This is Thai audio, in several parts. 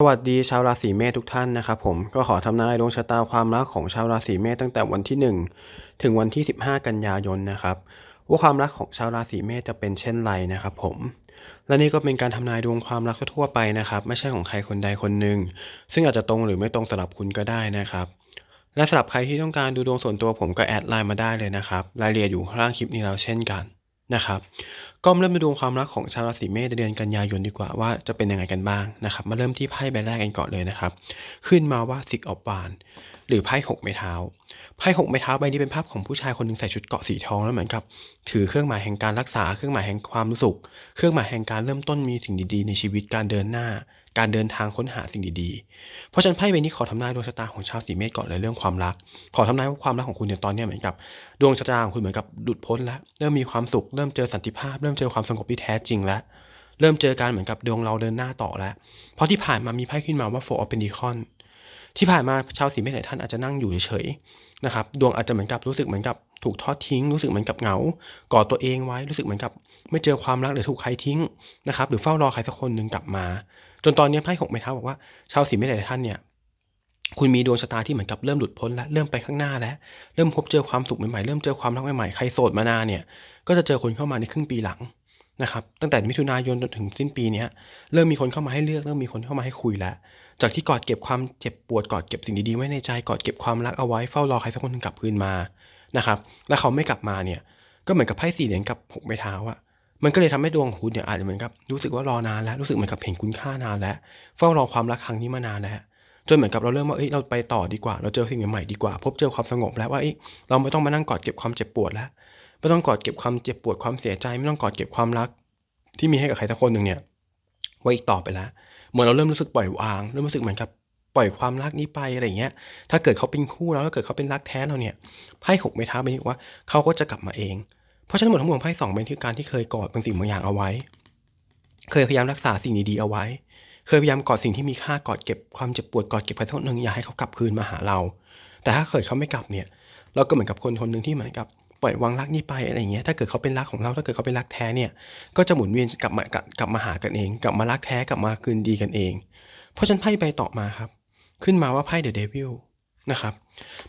สวัสดีชาวราศีเมษทุกท่านนะครับผมก็ขอทำนายดวงชะตาความรักของชาวราศีเมษตั้งแต่วันที่ 1 ถึงวันที่ 15 กันยายนนะครับว่าความรักของชาวราศีเมษจะเป็นเช่นไรนะครับผมและนี่ก็เป็นการทำนายดวงความรักทั่วไปนะครับ ไม่ใช่ของใครคนใดคนหนึ่งซึ่งอาจจะตรงหรือไม่ตรงสำหรับคุณก็ได้นะครับ และสำหรับใครที่ต้องการดูดวงส่วนตัวผมก็แอดไลน์มาได้เลยนะครับรายละเอียดอยู่ข้างล่างคลิปนี้แล้วเช่นกัน นะครับก็มาเริ่มไปดูความรักของชาวราศีเมษในเดือนกันยายนดีกว่าว่าจะเป็นยังไงกันบ้างนะครับ มาเริ่มที่ไพ่ใบแรกกันก่อนเลยนะครับ ขึ้นมาว่าสิกออบบานหรือไพ่หกไม้เท้าไพ่หกไม้เท้าใบนี้เป็นภาพของผู้ชายคนหนึ่งใส่ชุดเกราะสีทองแล้วเหมือนกับ ถือเครื่องหมายแห่งการรักษาเครื่องหมายแห่งความสุขเครื่องหมายแห่งการเริ่มต้นมีสิ่งดีๆ ในชีวิตการเดินหน้า การเดินทางค้นหาสิ่งดีๆ เพราะฉะนั้นไพ่ใบนี้ขอทำนายดวงชะตาของชาวสีเมษก่อนเลยเรื่องความรัก ขอทำนายว่าความรักของคุณเนี่ยตอนนี้เหมือนกับดวงชะตาของคุณเหมือนกับหลุดพ้นแล้วเริ่มมีความสุขเริ่มเจอสันติภาพ เริ่มเจอความสงบที่แท้จริงแล้วเริ่มเจอการเหมือนกับดวงเราเดินหน้าต่อแล้ว เพราะที่ผ่านมามีไพ่ขึ้นมาว่า Four of Pentacles ที่ผ่านมาชาวสีเมษหลายท่านอาจจะนั่งอยู่เฉยๆนะครับดวงอาจจะเหมือนกับรู้สึกเหมือนกับถูกทอดทิ้ง รู้สึกเหมือนกับเหงากอดตัวเองไว้รู้สึกเหมือนกับ ไม่เจอความรักหรือถูกใครทิ้งนะครับหรือเฝ้ารอใครสักคนหนึ่งกลับมา จนตอนนี้ไพ่หกไม้เท้าบอกว่าชาวสีเมษหลายท่านเนี่ยคุณมีดวงชะตาที่เหมือนกับเริ่มหลุดพ้นแล้วเริ่มไปข้างหน้าแล้ว เริ่มพบเจอความสุขใหม่ๆ เริ่มเจอความรักใหม่ๆ ใครโสดมานานเนี่ย ก็จะเจอคนเข้ามาในครึ่งปีหลังนะครับ ตั้งแต่มิถุนายนจนถึงสิ้นปีนี้เริ่มมีคนเข้ามาให้เลือก เริ่มมีคนเข้ามาให้คุยแล้ว จากที่กอดเก็บความเจ็บปวดกอดเก็บสิ่งดีๆไว้ในใจกอดเก็บความรักเอาไว้เฝ้ารอใครสักคนหนึงกลับคืนมานะครับ แล้วเขาไม่กลับมาเนี่ย ก็เหมือนกับไพ่สี่เหรียญกับหกไม้เท้าอะ มันก็เลยทำให้ดวงของคุณเนี่ยอาจจะเหมือนกับรู้สึกว่ารอนานแล้วรู้สึกเหมือนกับเห็นคุณค่านานแล้วเฝ้ารอความรักครั้งนี้มานานแล้วจนเหมือนกับเราเริ่มว่าเอ้ยเราไปต่อดีกว่า เราเจอสิ่งใหม่ๆดีกว่า พบเจอความสงบแล้วว่าเอ้ยเราไม่ต้องมานั่งกอดเก็บความเจ็บปวดแล้วไม่ต้องกอดเก็บความเจ็บปวดความเสียใจไม่ต้องกอดเก็บความรัก ที่มีให้กับใครสักคนหนึ่งเนี่ยไว้อีกต่อไปแล้วเหมือนเราเริ่มรู้สึกปล่อยวางเริ่มรู้สึกเหมือนกับปล่อยความรักนี้ไปอะไรอย่างเงี้ย ถ้าเกิดเขาเป็นคู่แล้วถ้าเกิดเขาเป็นรักแท้เราเนี่ยไพ่หกไม้เท้าเป็นว่าเขาก็จะกลับมาเอง เพราะฉะนั้นหมดทั้งหมดของไพ่สองเป็นที่การที่เคยกอดบางสิ่งบางอย่างเอาไว้ เคยพยายามรักษาสิ่งดีๆเอาไว้ เคยพยายามกอดสิ่งที่มีค่ากอดเก็บความเจ็บปวดกอดเก็บใครสักคนหนึ่งอย่าให้เขากลับคืนมาหาเรา แต่ถ้าเกิดเขาไม่กลับเนี่ย เราก็เหมือนกับคนคนหนึ่งที่เหมือนกับปล่อยวางรักนี้ไปอะไรเงี้ย ถ้าเกิดเขาเป็นรักของเรา ถ้าเกิดเขาเป็นรักแท้เนี่ย ก็จะหมุนเวียนกลับมากลับมาหากันเอง กลับมารักแท้กลับมาคืนดีกันเอง เพราะฉันไพ่ใบต่อมาครับ ขึ้นมาว่าไพ่เดอะเดวิล นะครับ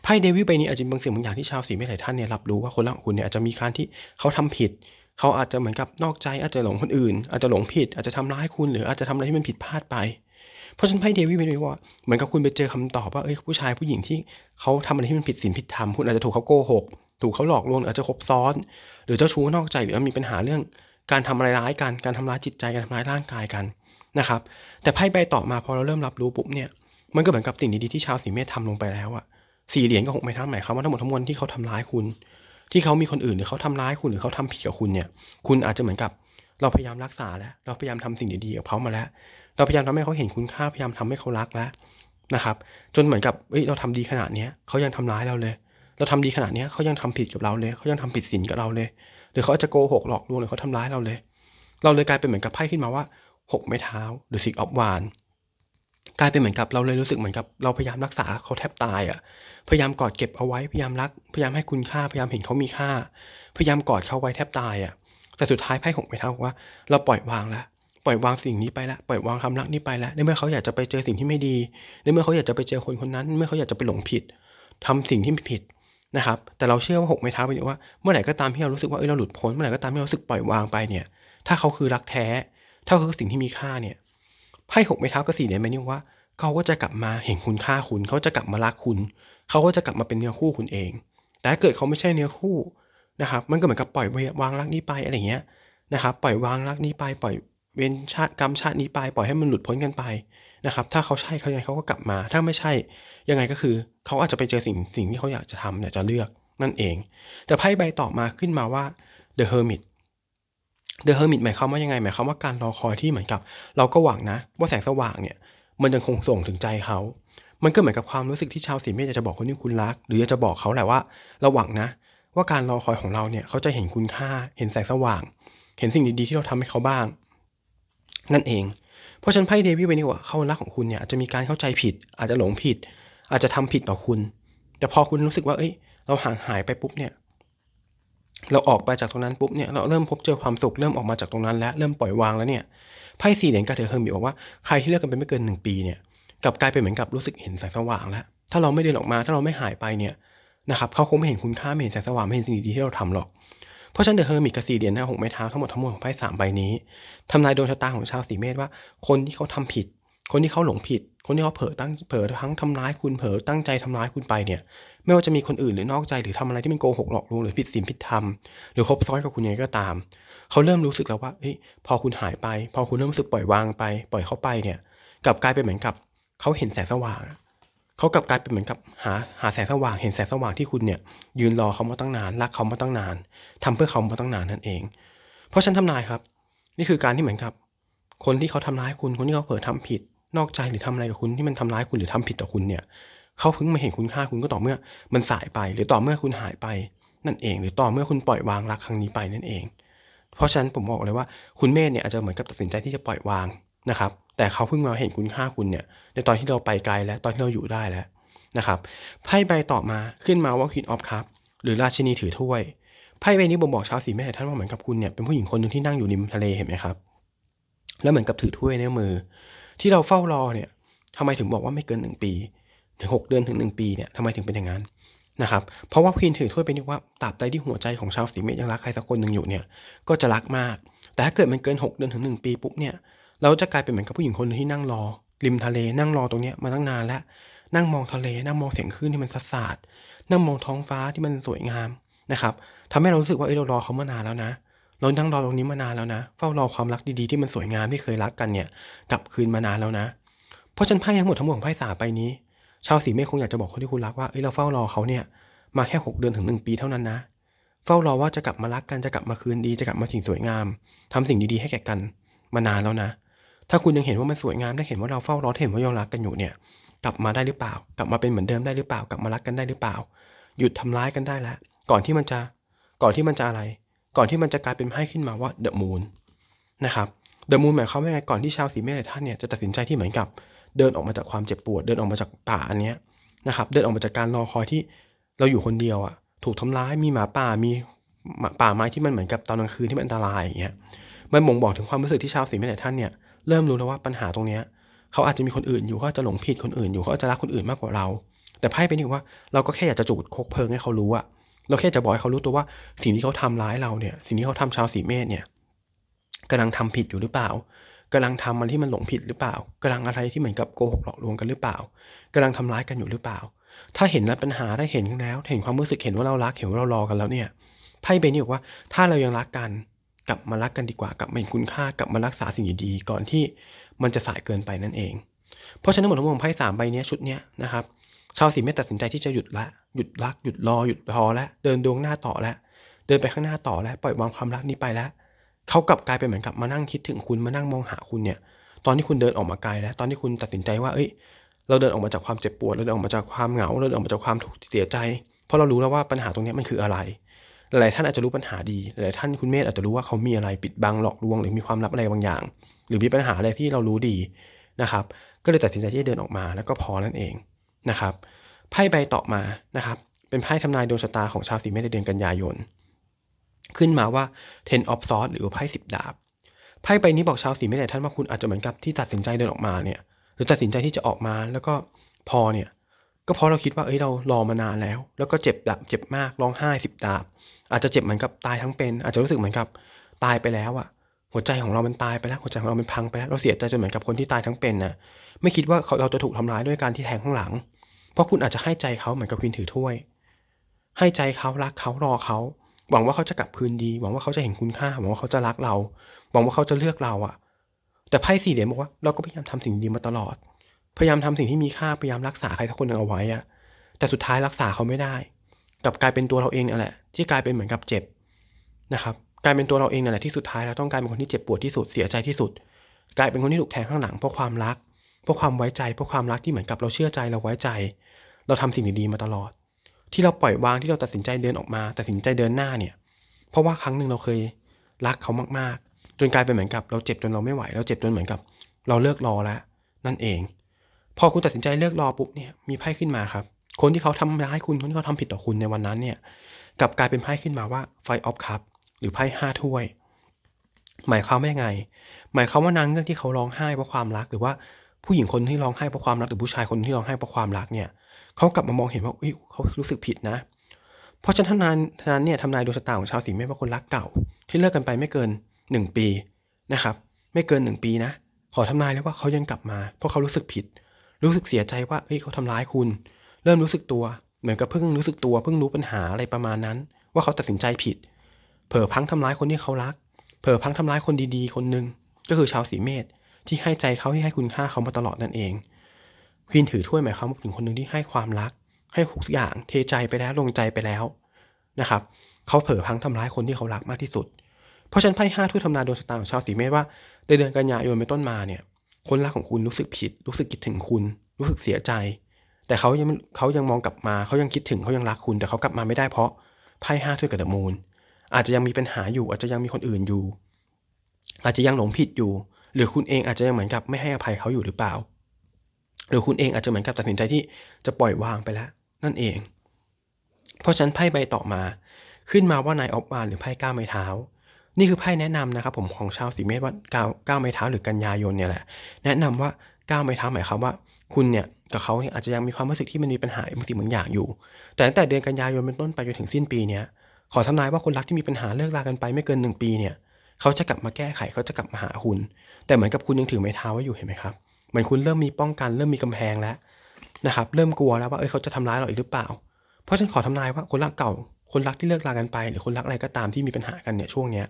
ไพ่เดวิลใบนี้อาจจะมีบางสิ่งบางอย่างที่ชาวสีเมษหลายท่านเนี่ยรับรู้ว่าคนรักคุณเนี่ยอาจจะมีการที่เขาทำผิด เขาอาจจะเหมือนกับนอกใจอาจจะหลงคนอื่น อาจจะหลงผิด อาจจะทำร้ายคุณหรืออาจจะทำอะไรที่มันผิดพลาดไป เพราะฉะนั้นไพ่เดวิลเป็นว่าเหมือนกับคุณไปเจอคำตอบว่าเอ้ยผู้ชายผู้หญิงที่เขาทำอะไรที่มันผิดศีลผิดธรรมคุณอาจจะถูกเขาโกหกถูกเขาหลอกลวงออาจจะคบซ้อน หรือเจ้าชู้นอกใจหรือมีปัญหาเรื่อง การทำอะไรร้ายกันการทำร้ายจิตใจการทำร้ายร่างกายกันนะครับแต่ไพ่ใบต่อมาพอเราเริ่มรับรู้ปุ๊บเนี่ย มันก็เหมือนกับสิ่งดีๆที่ชาวสีเมษทำลงไปแล้วอะสี่เหรียญกับหกไม้เท้าหมายความว่าทั้งหมดทั้งมวลที่เขาทำร้ายคุณ ที่เขามีคนอื่นหรือเขาทำร้ายคุณหรือเขาทำผิดกับคุณเนี่ย คุณอาจจะเหมือนกับเราพยายามรักษาแล้ว เราพยายามทำสิ่งดีๆกับเขามาแล้ว เราพยายามทำให้เขาเห็นคุณค่าพยายามทำให้เขารักแล้วนะครับ จนเหมือนกับเอ้ยเราทำดีขนาดเนี้ยเขายังทำร้ายเราเลย เราทำดีขนาดเนี้ยเขายังทำผิดกับเราเลยเขายังทำผิดศีลกับเราเลย หรือเขาจะโกหกหลอกลวงหรือเขาทำร้ายเราเลย เราเลยกลายเป็นเหมือนกับไพ่ขึ้นมาว่าหกไม้เท้าหรือสิกออฟวาน กลายเป็นเหมือนกับเราเลยรู้สึกเหมือนกับเราพยายามรักษาเขาแทบตายอะ พยายามกอดเก็บเอาไว้พยายามรัก พยายามให้คุณค่าพยายามเห็นเขามีค่า พยายามกอดเขาไว้แทบตายอะ แต่สุดท้ายไพ่หกไม้เท้าบอกว่า เราปล่อยวางแล้วปล่อยวางสิ่งนี้ไปแล้วปล่อยวางความรักนี้ไปแล้วในเมื่อเขาอยากจะไปเจอสิ่งที่ไม่ดี ในเมื่อเขาอยากจะไปเจอคนคนนั้นเมื่อเขาอยากจะไปหลงผิดทำสิ่งที่ผิดนะครับ แต่เราเชื่อว่าหกไม้เท้าเป็นว่าเมื่อไหร่ก็ตามที่เรารู้สึกว่าเออเราหลุดพ้นเมื่อไหร่ก็ตามที่เรารู้สึกปล่อยวางไปเนี่ย ถ้าเขาคือรักแท้ ถ้าเขาคือสิ่งที่มีค่าเนี่ย ไพ่หกไม้เท้ากับสี่เหนี่ยหมายถึงว่าเขาก็จะกลับมาเห็นคุณค่าคุณ เขาจะกลับมารักคุณ เขาก็จะกลับมาเป็นเนื้อคู่คุณเอง แต่ถ้าเกิดเขาไม่ใช่เนื้อคู่นะครับ มันก็เหมือนกับปล่อยวางรักนี้ไปอะไรเงี้ยนะครับ ปล่อยวางรักนี้ไป ปล่อยเวรชาติกรรมชาตินี้ไป ปล่อยให้มันหลุดพ้นกันไปนะครับ ถ้าเขาใช่เขายังไงเขาก็กลับมา ถ้าไม่ใช่ ยังไงก็คือ เขาอาจจะไปเจอสิ่งสิ่งที่เขาอยากจะทำอยากจะเลือกนั่นเอง แต่ไพ่ใบต่อมาขึ้นมาว่า The Hermit The Hermit หมายความว่ายังไงหมายความว่าการรอคอยที่เหมือนกับ เราก็หวังนะ ว่าแสงสว่างเนี่ย มันยังคงส่งถึงใจเขา มันก็เหมือนกับความรู้สึกที่ชาวสีเมษอยากจะบอกคนที่คุณรัก หรืออยากจะบอกเขาแหละว่าเราหวังนะ ว่าการรอคอยของเราเนี่ยเขาจะเห็นคุณค่า เห็นแสงสว่าง เห็นสิ่งดีๆที่เราทำให้เขาบ้าง นั่นเอง เพราะฉันไพ่เดวิดไปนี่ว่าเขารักของคุณเนี่ยอาจจะมีการเข้าใจผิด อาจจะหลงผิด อาจจะทำผิดต่อคุณ แต่พอคุณรู้สึกว่าเอ้ย เราห่างหายไปปุ๊บเนี่ย เราออกไปจากตรงนั้นปุ๊บเนี่ยเราเริ่มพบเจอความสุขเริ่มออกมาจากตรงนั้นแล้วเริ่มปล่อยวางแล้วเนี่ยไพ่สี่เหรียญกับเธอเฮอร์มิบอกว่าใครที่เลิกกันไปไม่เกินหนึ่งปีเนี่ยกลับกลายเป็นเหมือนกับรู้สึกเห็นแสงสว่างแล้ว ถ้าเราไม่เดินออกมาถ้าเราไม่หายไปเนี่ยนะครับเขาคงไม่เห็นคุณค่าไม่เห็นแสงสว่างไม่เห็นสิ่งดีๆที่เราทำหรอก เพราะฉะนั้นเดอะเฮอร์มิตกับสี่เหรียญหน้าหกไม้เท้าทั้งหมดทั้งมวลของไพ่สามใบนี้ทำนายดวงชะตาของชาวสีเมษว่า คนที่เขาทำผิด คนที่เขาหลงผิด คนที่เขาเผลอตั้งเผลอทั้งทำร้ายคุณเผลอตั้งใจทำร้ายคุณไปเนี่ย ไม่ว่าจะมีคนอื่นหรือนอกใจหรือทำอะไรที่มันโกหกหลอกลวงหรือผิดศีลผิดธรรมหรือคบซ้อนกับคุณยังไงก็ตาม เขาเริ่มรู้สึกแล้วว่าเฮ้ยพอคุณหายไป พอคุณเริ่มรู้สึกปล่อยวางไป ปล่อยเขาไปเนี่ยกลับกลายเป็นเหมือนกับเขาเห็นแสงสว่างเขากลับกลายเป็นเหมือนกับหาหาแสงสว่างเห็นแสงสว่างที่คุณเนี่ย ยืนรอเขามาตั้งนานรักเขามาตั้งนานทำเพื่อเขามาตั้งนานนั่นเอง เพราะฉันทำนายครับ นี่คือการที่เหมือนกับ คนที่เขาทำร้ายคุณคนที่เขาเผลอทำผิดนอกใจหรือทำอะไรกับคุณที่มันทำร้ายคุณหรือทำผิดต่อคุณเนี่ย เขาเพิ่งมาเห็นคุณค่าคุณก็ต่อเมื่อมันสายไป หรือต่อเมื่อคุณหายไปนั่นเอง หรือต่อเมื่อคุณปล่อยวางรักครั้งนี้ไปนั่นเอง เพราะฉะนั้นผมบอกเลยว่าคุณเมธเนี่ยอาจจะเหมือนกับตัดสินใจที่จะปล่อยวางนะครับ แต่เขาเพิ่งมาเห็นคุณค่าคุณเนี่ย ในตอนที่เราไปไกลแล้วตอนที่เราอยู่ได้แล้วนะครับไพ่ใบต่อมาขึ้นมาว่า Queen of Cup หรือราชินีถือถ้วยไพ่ใบนี้บ่งบอกชาวสีเมษท่านว่าเหมือนกับคุณเนี่ยเป็นผู้หญิงคนหนึ่งที่นั่งอยู่ริมทะเลเห็นไหมครับ แล้วเหมือนกับถือถ้วยในมือ ที่เราเฝ้ารอเนี่ยทำไมถึงบอกว่าไม่เกินหนึ่งปี ถึงหกเดือนถึงหนึ่งปีเนี่ยทำไมถึงเป็นอย่างนั้นนะครับ เพราะว่าควีนถือถ้วยเป็นที่ว่าตราบใดที่หัวใจของชาวสีเมษยังรักใครสักคนหนึ่งอยู่เนี่ยก็จะรักมาก แต่ถ้าเกิดมันเกิน 6 เดือนถึง 1 ปีปุ๊บเนี่ยเราจะกลายเป็นเหมือนกับผู้หญิงคนนึงที่นั่งรอ ริมทะเลนั่งรอตรงเนี้ยมาตั้งนานแล้ว นั่งมองทะเล นั่งมองเสียงคลื่นที่มันซัดสาดนั่งมองท้องฟ้าที่มันสวยงามนะครับทำให้เรารู้สึกว่าเออเรารอเขามานานแล้วนะเรานั่งรอตรงนี้มานานแล้วนะ เฝ้ารอความรักดีๆที่มันสวยงามที่เคยรักกันเนี่ยกลับคืนมานานแล้วนะ เพราะฉันไพ่ทั้งหมดทั้งมวลของไพ่สามใบนี้ ชาวสีเมษคงอยากจะบอกคนที่คุณรักว่าเอ้ยเราเฝ้ารอเขาเนี่ยมาแค่ 6 เดือนถึง 1 ปีเท่านั้นนะ เฝ้ารอว่าจะกลับมารักกันจะกลับมาคืนดีจะกลับมาสิ่งสวยงามทำสิ่งดีๆให้แก่กันมานานแล้วนะ ถ้าคุณยังเห็นว่ามันสวยงามได้เห็นว่าเราเฝ้ารอเห็นว่ายังรักกันอยู่เนี่ย กลับมาได้หรือเปล่า กลับมาเป็นเหมือนเดิมได้หรือเปล่ากลับมารักกันได้หรือเปล่า หยุดทำร้ายกันได้แล้วก่อนที่มันจะก่อนที่มันจะอะไร ก่อนที่มันจะกลายเป็นไพ่ขึ้นมาว่าเดอะมูนนะครับเดอะมูนหมายความว่าไงก่อนที่ชาวสีเมษท่านเนี่ยจะตัดสินใจที่เหมือนกับ เดินออกมาจากความเจ็บปวด เดินออกมาจากป่าอันเนี้ยนะครับ เดินออกมาจากการรอคอยที่เราอยู่คนเดียวอะ่ะ ถูกทำร้ายมีหมาป่ามีป่าไม้ที่มันเหมือนกับตอนกลางคืนที่มันอันตรายอย่างเงี้ยมันบ่งบอกถึงความรู้สึกที่ชาวสีเมษท่านเนี่ยเริ่มรู้แล้วว่าปัญหาตรงเนี้ยเขาอาจจะมีคนอื่นอยู่เขาจะหลงผิดคนอื่นอยู่เขาจะรักคนอื่นมากกว่าเรา แต่ไพ่เป็นว่าเราก็แค่อยากจะจุดคกเพลิงให้เขารู้อะเราแค่จะบอกให้เขารู้ตัวว่าสิ่งที่เขาทำร้ายเราเนี่ย สิ่งที่เขาทำชาวสีเมษเนี่ยกำลังทำผิดอยู่หรือเปล่า กำลังทำมันที่มันหลงผิดหรือเปล่ากำลังอะไรที่เหมือนกับโกหกหลอกลวงกันหรือเปล่ากำลังทำร้ายกันอยู่หรือเปล่า ถ้าเห็นแล้วปัญหาได้เห็นแล้ว เห็นความรู้สึกเห็นว่าเรารักเห็นว่าเรารอกันแล้วเนี่ยไพ่เบนนี่บอกว่าถ้าเรายังรักกันกลับมารักกันดีกว่ากลับมาเห็นคุณค่ากลับมารักษาสิ่งดีๆก่อนที่มันจะสายเกินไปนั่นเอง เพราะฉะนั้นหมดทั้งมวลไพ่สามใบนี้ชุดนี้นะครับชาวสีเมษตัดสินใจที่จะหยุดละหยุดรักหยุดรอหยุดรอแล้วเดินดวงหน้าต่อแล้วเดินไปข้างหน้าต่อแล้วปล่อยวางความรักนี้ไปแล้ว เขากลับกลายเป็นเหมือนกับมานั่งคิดถึงคุณมานั่งมองหาคุณเนี่ย ตอนที่คุณเดินออกมาไกลแล้ว ตอนที่คุณตัดสินใจว่า เอ้ย เราเดินออกมาจากความเจ็บปวด เราเดินออกมาจากความเหงา เราเดินออกมาจากความถูกเสียใจ เพราะเรารู้แล้วว่าปัญหาตรงนี้มันคืออะไร หลายท่านอาจจะรู้ปัญหาดี หลายท่านคุณเมธอาจจะรู้ว่าเขามีอะไรปิดบังหลอกลวง หรือมีความลับอะไรบางอย่าง หรือมีปัญหาอะไรที่เรารู้ดีนะครับ ก็เลยตัดสินใจที่จะเดินออกมาแล้วก็พอนั่นเองนะครับ ไพ่ใบต่อมานะครับ เป็นไพ่ทำนายดวงชะตาของชาวสีเมษในเดือนกันยายน ขึ้นมาว่า ten of swords หรือไพ่สิบดาบไพ่ใบนี้บอกชาวสีเมษหลท่านว่าคุณอาจจะเหมือนกับที่ตัดสินใจเดินออกมาเนี่ย หรือตัดสินใจที่จะออกมาแล้วก็พอเนี่ย ก็เพราะเราคิดว่าเอ้ยเรารอมานานแล้ว แล้วก็เจ็บแบบเจ็บมากร้องไห้สิบดาบ อาจจะเจ็บเหมือนกับตายทั้งเป็น อาจจะรู้สึกเหมือนกับตายไปแล้วอะหัวใจของเรามันตายไปแล้ว หัวใจของเรามันพังไปแล้ว เราเสียใจจนเหมือนกับคนที่ตายทั้งเป็นนะไม่คิดว่าเราจะถูกทำร้ายด้วยการที่แทงข้างหลัง เพราะคุณอาจจะให้ใจเขาเหมือนกับควีนถือถ้วย ให้ใจเขารักเขารอเขา หวังว่าเขาจะกลับคืนดี หวังว่าเขาจะเห็นคุณค่า หวังว่าเขาจะรักเรา หวังว่าเขาจะเลือกเราอะแต่ไพ่สี่เหรียญบอกว่าเราก็พยายามทำสิ่งดีมาตลอด พยายามทำสิ่งที่มีค่า พยายามรักษาใครสักคนหนึ่งเอาไว้อะแต่สุดท้ายรักษาเขาไม่ได้กลับกลายเป็นตัวเราเองนั่นแหละ ที่กลายเป็นเหมือนกับเจ็บนะครับกลายเป็นตัวเราเองนั่นแหละที่สุดท้ายเราต้องกลายเป็นคนที่เจ็บปวดที่สุดเสียใจที่สุด กลายเป็นคนที่ถูกแทงข้างหลังเพราะความรักเพราะความไว้ใจเพราะความรักที่เหมือนกับเราเชื่อใจเราไว้ใจ เราทำสิ่งดีๆมาตลอด ที่เราปล่อยวางที่เราตัดสินใจเดินออกมา ตัดสินใจเดินหน้าเนี่ย เพราะว่าครั้งหนึ่งเราเคยรักเขามากๆ จนกลายเป็นเหมือนกับ เราเจ็บจนเราไม่ไหว เราเจ็บจนเหมือนกับ เราเลิกรอแล้วนั่นเอง พอคุณตัดสินใจเลิกรอปุ๊บเนี่ยมีไพ่ขึ้นมาครับ คนที่เขาทำร้ายคุณคนที่เขาทำผิดต่อคุณในวันนั้นเนี่ยกลับกลายเป็นไพ่ขึ้นมาว่าไฟออฟคัพหรือไพ่ห้าถ้วย หมายความว่ายังไง หมายความว่านางเงือกที่เขาร้องไห้เพราะความรัก หรือว่าผู้หญิงคนที่ร้องไห้เพราะความรักหรือผู้ชายคนที่ร้องไห้เพราะความรักเนี่ย เขากลับมามองเห็นว่าอุ๊ยเขารู้สึกผิดนะ เพราะฉะนั้นทนายทนายเนี่ยทำนายดวงชะตาของชาวสิงห์เมษว่าคนรักเก่า ที่เลิกกันไปไม่เกิน 1 ปีนะครับ ไม่เกิน 1 ปีนะ ขอทำนายเลยว่าเขายังกลับมา เพราะเขารู้สึกผิด รู้สึกเสียใจว่าเฮ้ยเขาทำร้ายคุณ เริ่มรู้สึกตัว เหมือนกับเพิ่งรู้สึกตัวเพิ่งรู้ปัญหาอะไรประมาณนั้น ว่าเขาตัดสินใจผิด เผลอพังทำร้ายคนที่เขารัก เผลอพังทำร้ายคนดีๆ คนหนึ่งก็คือชาวสีเมษที่ให้ใจเขาที่ให้คุณค่าเขามาตลอดนั่นเอง ควีนถือถ้วยหมายความว่าถึงคนหนึ่งที่ให้ความรัก ให้ทุกอย่างเทใจไปแล้วลงใจไปแล้วนะครับเขาเผลอพังทำร้ายคนที่เขารักมากที่สุด เพราะฉะนั้นไพ่ห้าถ้วยทำนายดวงชะตาของชาวสีเมษว่าในเดือนกันยายนเป็นต้นมาเนี่ยคนรักของคุณรู้สึกผิด รู้สึกคิดถึงคุณ รู้สึกเสียใจ แต่เขายังเขายังมองกลับมาเขายังคิดถึงเขายังรักคุณ แต่เขากลับมาไม่ได้เพราะไพ่ห้าถ้วยกับเดอะมูนอาจจะยังมีปัญหาอยู่ อาจจะยังมีคนอื่นอยู่ อาจจะยังหลงผิดอยู่ หรือคุณเองอาจจะยังเหมือนกับไม่ให้อภัยเขาอยู่หรือเปล่า หรือคุณเองอาจจะเหมือนกับตัดสินใจที่จะปล่อยวางไปแล้ว นั่นเอง เพราะฉะนั้นไพ่ใบต่อมา ขึ้นมาว่านายออฟวานหรือไพ่ก้าไม้เท้า นี่คือไพ่แนะนำนะครับผมของชาวสีเมษว่าก้าก้าไม้เท้าหรือกันยายนเนี่ยแหละ แนะนำว่าก้าไม้เท้าหมายความว่า คุณเนี่ยกับเขาเนี่ยอาจจะยังมีความรู้สึกที่มันมีปัญหาบางสิ่งบางอย่างอยู่ แต่ตั้งแต่เดือนกันยายนเป็นต้นไปจนถึงสิ้นปีเนี้ยขอทำนายว่าคนรักที่มีปัญหาเลิกรากันไปไม่เกินหนึ่งปีเนี่ย เขาจะกลับมาแก้ไขเขาจะกลับมาหาคุณ แต่เหมือนกับคุณยังถือไม้เท้าไว้อยู่เห็นไหมครับ เหมือนคุณเริ่มมีป้องกัน เริ่มมีกำแพงแล้วนะครับ เริ่มกลัวแล้วว่าเอ้ยเขาจะทำร้ายเราอีกหรือเปล่า เพราะฉันขอทำนายว่าคนรักเก่า คนรักที่เลิกรากันไป หรือคนรักอะไรก็ตามที่มีปัญหากันเนี่ยช่วงเนี้ย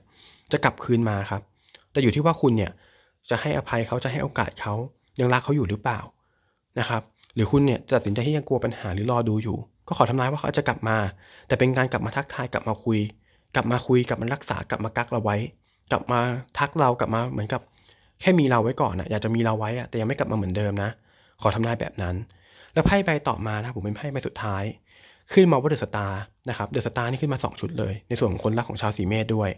จะกลับคืนมาครับ แต่อยู่ที่ว่าคุณเนี่ยจะให้อภัยเขาจะให้โอกาสเขายังรักเขาอยู่หรือเปล่านะครับ หรือคุณเนี่ยตัดสินใจที่ยังกลัวปัญหาหรือรอดูอยู่ ก็ขอทำนายว่าเขาจะกลับมา แต่เป็นการกลับมาทักทายกลับมาคุย กลับมาคุยกลับมารักษากลับมากักเราไว้ กลับมาทักเรากลับมาเหมือนกับ แค่มีเราไว้ก่อนนะอยากจะมีเราไว้อะแต่ยังไม่กลับมาเหมือนเดิมนะ ขอทำนายแบบนั้น แล้วไพ่ใบต่อมานะผมเป็นไพ่ใบสุดท้าย ขึ้นมาว่าเดอะสตาร์นะครับเดอะสตาร์นี่ขึ้นมา 2 ชุดเลย ในส่วนของคนรักของชาวสีเมษด้วย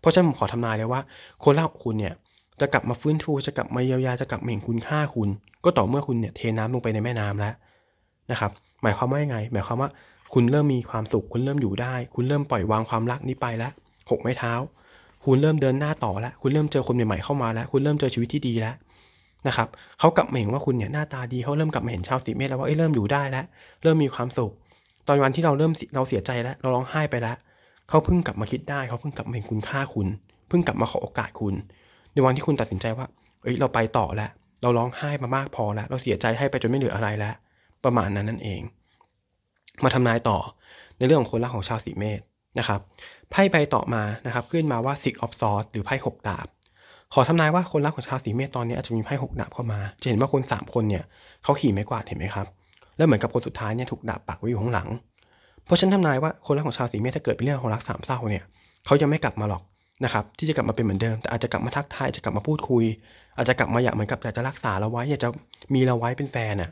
เพราะฉะนั้นผมขอทำนายเลยว่า คนรักของคุณเนี่ยจะกลับมาฟื้นฟูจะกลับมาเยียวยาจะกลับมาเห็นคุณค่าคุณ ก็ต่อเมื่อคุณเนี่ยเทน้ำลงไปในแม่น้ำแล้วนะครับหมายความว่ายังไง หมายความว่าคุณเริ่มมีความสุข คุณเริ่มอยู่ได้ คุณเริ่มปล่อยวางความรักนี้ไปแล้วหกไม้เท้า คุณเริ่มเดินหน้าต่อแล้ว คุณเริ่มเจอคนใหม่ๆเข้ามาแล้ว คุณเริ่มเจอชีวิตที่ดีแล้วนะครับเขากลับมาเห็นว่าคุณเนี่ยหน้าตาดีเขาเริ่มกลับมาเห็นชาวสีเมษแล้วว่าเอ้ยเริ่มอยู่ได้แล้ว เริ่มมีความสุข ตอนวันที่เราเริ่มเราเสียใจแล้ว เราร้องไห้ไปแล้วเขาเพิ่งกลับมาคิดได้เขาเพิ่งกลับมาเห็นคุณค่าคุณ เพิ่งกลับมาขอโอกาสคุณ ในวันที่คุณตัดสินใจว่า เอ้ยเราไปต่อแล้ว เราร้องไห้มามากพอแล้ว เราเสียใจให้ไปจนไม่เหลืออะไรแล้ว ประมาณนั้นนั่นเอง มาทำนายต่อในเรื่องของคนรักของชาวสีเมษ นะครับไพ่ใบต่อมานะครับขึ้นมาว่า Six of Swords หรือไพ่หกดาบ ขอทำนายว่าคนรักของชาวสีเมษตอนนี้อาจจะมีไพ่หกดาบเข้ามา จะเห็นว่าคนสามคนเนี่ยเขาขี่ไม้กวาดเห็นไหมครับ แล้วเหมือนกับคนสุดท้ายเนี่ยถูกดาบปักไว้อยู่ข้างหลัง เพราะฉันทำนายว่าคนรักของชาวสีเมษถ้าเกิดเป็นเรื่องของรักสามเศร้าเนี่ยเขาจะไม่กลับมาหรอกนะครับที่จะกลับมาเป็นเหมือนเดิมแต่อาจจะกลับมาทักทายอาจะกลับมาพูดคุย อาจจะกลับมาอยากเหมือนกับอยากจะรักษาเราไว้อยากจะมีเราไว้เป็นแฟนอะ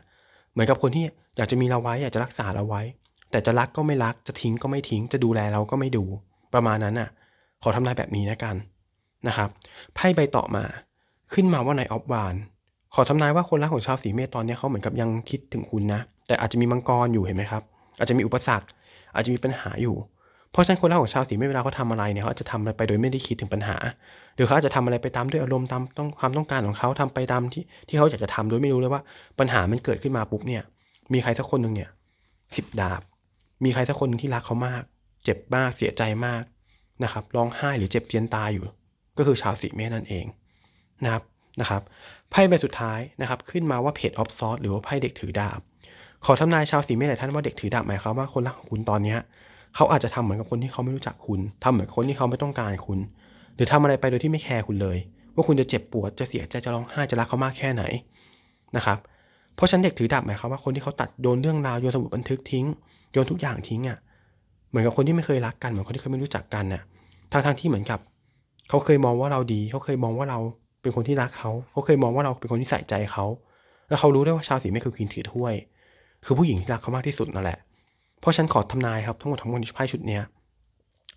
เหมือนกับคนที่อยากจะมีเราไว้อยากจะรักษาเราไว้ แต่จะรักก็ไม่รัก จะทิ้งก็ไม่ทิ้ง จะดูแลเราก็ไม่ดู ประมาณนั้นน่ะ ขอทำนายแบบนี้นะกันนะครับ ไพ่ใบต่อมา ขึ้นมาว่านายออฟวาน ขอทำนายว่าคนรักของชาวสีเมษตอนนี้เขาเหมือนกับยังคิดถึงคุณนะ แต่อาจจะมีมังกรอยู่เห็นไหมครับ อาจจะมีอุปสรรค อาจจะมีปัญหาอยู่ เพราะฉะนั้นคนรักของชาวสีเมษเวลาเขาทำอะไรเนี่ยเขาอาจจะทำอะไรไปโดยไม่ได้คิดถึงปัญหา หรือเขาอาจจะทำอะไรไปตามด้วยอารมณ์ตามต้องความต้องการของเขาทำไปตามที่ที่เขาอยากจะทำโดยไม่รู้เลยว่าปัญหามันเกิดขึ้นมาปุ๊บเนี่ย มีใครสักคนหนึ่งเนี่ยสิบดาบ มีใครสักคนหนึ่งที่รักเขามาก เจ็บมากเสียใจมากนะครับร้องไห้หรือเจ็บเจียนตายอยู่ ก็คือชาวสีเมษนั่นเองนะครับนะครับไพ่ใบสุดท้ายนะครับ ขึ้นมาว่าเพจออฟซอสหรือว่าไพ่เด็กถือดาบ ขอทำนายชาวสีเมษหลายท่านว่าเด็กถือดาบหมายความว่าคนรักของคุณตอนเนี้ยเขาอาจจะทำเหมือนกับคนที่เขาไม่รู้จักคุณทำเหมือนคนที่เขาไม่ต้องการคุณ หรือทำอะไรไปโดยที่ไม่แคร์คุณเลย ว่าคุณจะเจ็บปวดจะเสียใจจะร้องไห้จะรักเขามากแค่ไหนนะครับเพราะฉันเด็กถือดาบหมายความว่าคนที่เขาตัดโยนเรื่องราวโยนสมุดบันทึกทิ้ง โยนทุกอย่างทิ้งอะเหมือนกับคนที่ไม่เคยรักกันเหมือนคนที่เขาไม่รู้จักกันน่ะทางทางที่เหมือนกับ เขาเคยมองว่าเราดี เขาเคยมองว่าเราเป็นคนที่รักเขา เขาเคยมองว่าเราเป็นคนที่ใส่ใจเขา แล้วเขารู้ได้ว่าชาวสีเมษคือควีนถือถ้วย คือผู้หญิงที่รักเขามากที่สุดนั่นแหละ เพราะฉันขอทำนายครับทั้งหมดทั้งมวลในไพ่ชุดเนี้ย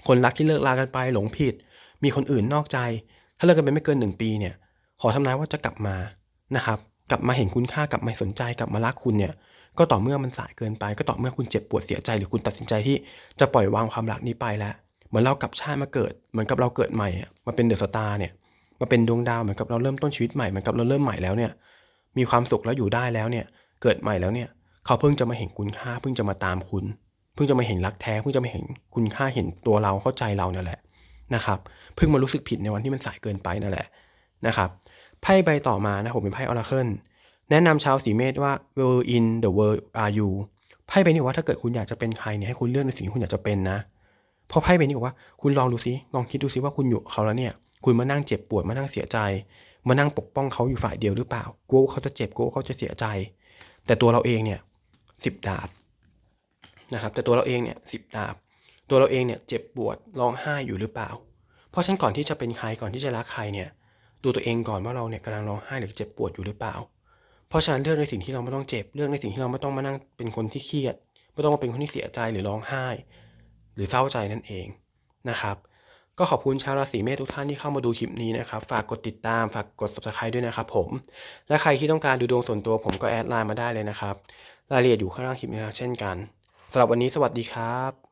คนรักที่เลิกลากันไปหลงผิด มีคนอื่นนอกใจ ถ้าเลิกกันไปไม่เกินหนึ่งปีเนี่ย ขอทำนายว่าจะกลับมานะครับ กลับมาเห็นคุณค่ากลับมาสนใจกลับมารักคุณเนี่ย ก็ต่อเมื่อมันสายเกินไป ก็ต่อเมื่อคุณเจ็บปวดเสียใจหรือคุณตัดสินใจที่จะปล่อยวางความรักนี้ไปแล้วเหมือนเรากลับชาติมาเกิด เหมือนกับเราเกิดใหม่มาเป็นเดอะสตาร์เนี่ยมาเป็นดวงดาวเหมือนกับเราเริ่มต้นชีวิตใหม่เหมือนกับเราเริ่มใหม่แล้วเนี่ย มีความสุขแล้วอยู่ได้แล้วเนี่ย เกิดใหม่แล้วเนี่ยเขาเพิ่งจะมาเห็นคุณค่า เพิ่งจะมาตามคุณ เพิ่งจะมาเห็นรักแท้เพิ่งจะมาเห็นคุณค่าเห็นตัวเราเข้าใจเราเนี่ยแหละนะครับเพิ่งมารู้สึกผิดในวันที่มันสายเกินไปนั่นแหละนะครับไพ่ใบต่อมานะผมเป็นไพ่ออราเคิล แนะนำชาวสีเมษว่า where in the world are you ไพ่ใบนี้บอกว่าถ้าเกิดคุณอยากจะเป็นใครเนี่ยให้คุณเลือกในสิ่งที่คุณอยากจะเป็นนะเพราะไพ่ใบนี้บอกว่าคุณลองดูซิลองคิดดูซิว่าคุณอยู่เขาแล้วเนี่ย คุณมานั่งเจ็บปวดมานั่งเสียใจ มานั่งปกป้องเขาอยู่ฝ่ายเดียวหรือเปล่ากลัวว่าเขาจะเจ็บกลัวว่าเขาจะเสียใจ แต่ตัวเราเองเนี่ยสิบดาบนะครับ แต่ตัวเราเองเนี่ยสิบดาบ ตัวเราเองเนี่ยเจ็บปวดร้องไห้อยู่หรือเปล่า เพราะฉะนั้นก่อนที่จะเป็นใครก่อนที่จะรักใครเนี่ยดูตัวเองก่อนว่าเราเนี่ยกำลังร้องไห้หรือเจ็บปวดอยู่หรือเปล่า เพราะฉะนั้นเลือกในสิ่งที่เราไม่ต้องเจ็บเลือกในสิ่งที่เราไม่ต้องมานั่งเป็นคนที่เครียดไม่ต้องมาเป็นคนที่เสียใจหรือร้องไห้ หรือเศร้าใจนั่นเองนะครับ ก็ขอบคุณชาวราศีเมษทุกท่านที่เข้ามาดูคลิปนี้นะครับ ฝากกดติดตามฝากกด subscribe ด้วยนะครับผม และใครที่ต้องการดูดวงส่วนตัวผมก็แอดไลน์มาได้เลยนะครับรายละเอียดอยู่ข้างล่างคลิปนี้เช่นกันสำหรับวันนี้สวัสดีครับ